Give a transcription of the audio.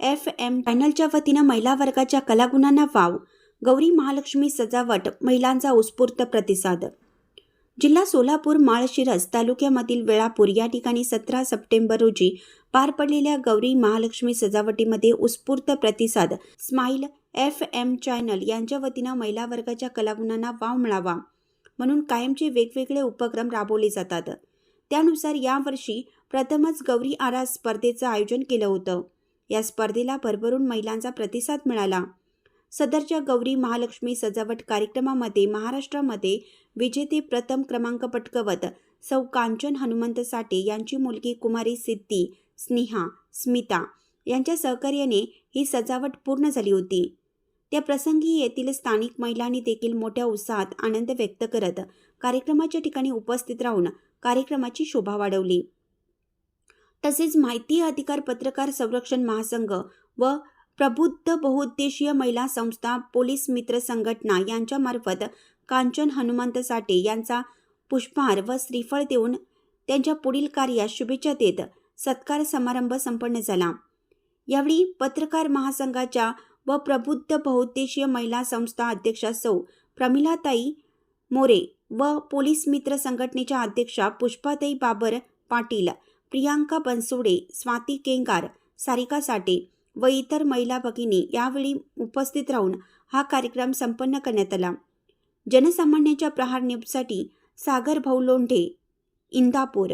F M चॅनलच्या वतीनं महिला वर्गाच्या कलागुणांना वाव. गौरी महालक्ष्मी सजावट महिलांचा उत्स्फूर्त प्रतिसाद. जिल्हा सोलापूर माळशिरस तालुक्यामधील वेळापूर या ठिकाणी सतरा सप्टेंबर रोजी पार पडलेल्या गौरी महालक्ष्मी सजावटीमध्ये उत्स्फूर्त प्रतिसाद स्माईल एफ एम चॅनल यांच्या वतीनं महिला वर्गाच्या कलागुणांना वाव मिळावा म्हणून कायमचे वेगवेगळे उपक्रम राबवले जातात. त्यानुसार यावर्षी प्रथमच गौरी आरास स्पर्धेचं आयोजन केलं होतं. या स्पर्धेला भरभरून महिलांचा प्रतिसाद मिळाला. सदरच्या गौरी महालक्ष्मी सजावट कार्यक्रमामध्ये महाराष्ट्रामध्ये विजेते प्रथम क्रमांक पटकवत सौ कांचन हनुमंत साठे यांची मुलगी कुमारी सिद्धी स्नेहा स्मिता यांच्या सहकार्याने ही सजावट पूर्ण झाली होती. त्या प्रसंगी येथील स्थानिक महिलांनी देखील मोठ्या उत्साहात आनंद व्यक्त करत कार्यक्रमाच्या ठिकाणी उपस्थित राहून कार्यक्रमाची शोभा वाढवली. तसेच माहिती अधिकार पत्रकार संरक्षण महासंघ व प्रबुद्ध बहुउद्देशीय महिला संस्था पोलीस मित्र संघटना यांच्यामार्फत कांचन हनुमंत साठे यांचा पुष्पहार व श्रीफळ देऊन त्यांच्या पुढील कार्यास शुभेच्छा देत सत्कार समारंभ संपन्न झाला. यावेळी पत्रकार महासंघाच्या व प्रबुद्ध बहुउद्देशीय महिला संस्था अध्यक्षा सौ प्रमिलाताई मोरे व पोलीस मित्र संघटनेच्या अध्यक्षा पुष्पाताई बाबर पाटील प्रियांका बनसोडे स्वाती केंगार सारिका साठे व इतर महिला भगिनी यावेळी उपस्थित राहून हा कार्यक्रम संपन्न करण्यात आला. जनसामान्यांच्या प्रहार न्यूजसाठी सागर भाऊ लोंढे इंदापूर.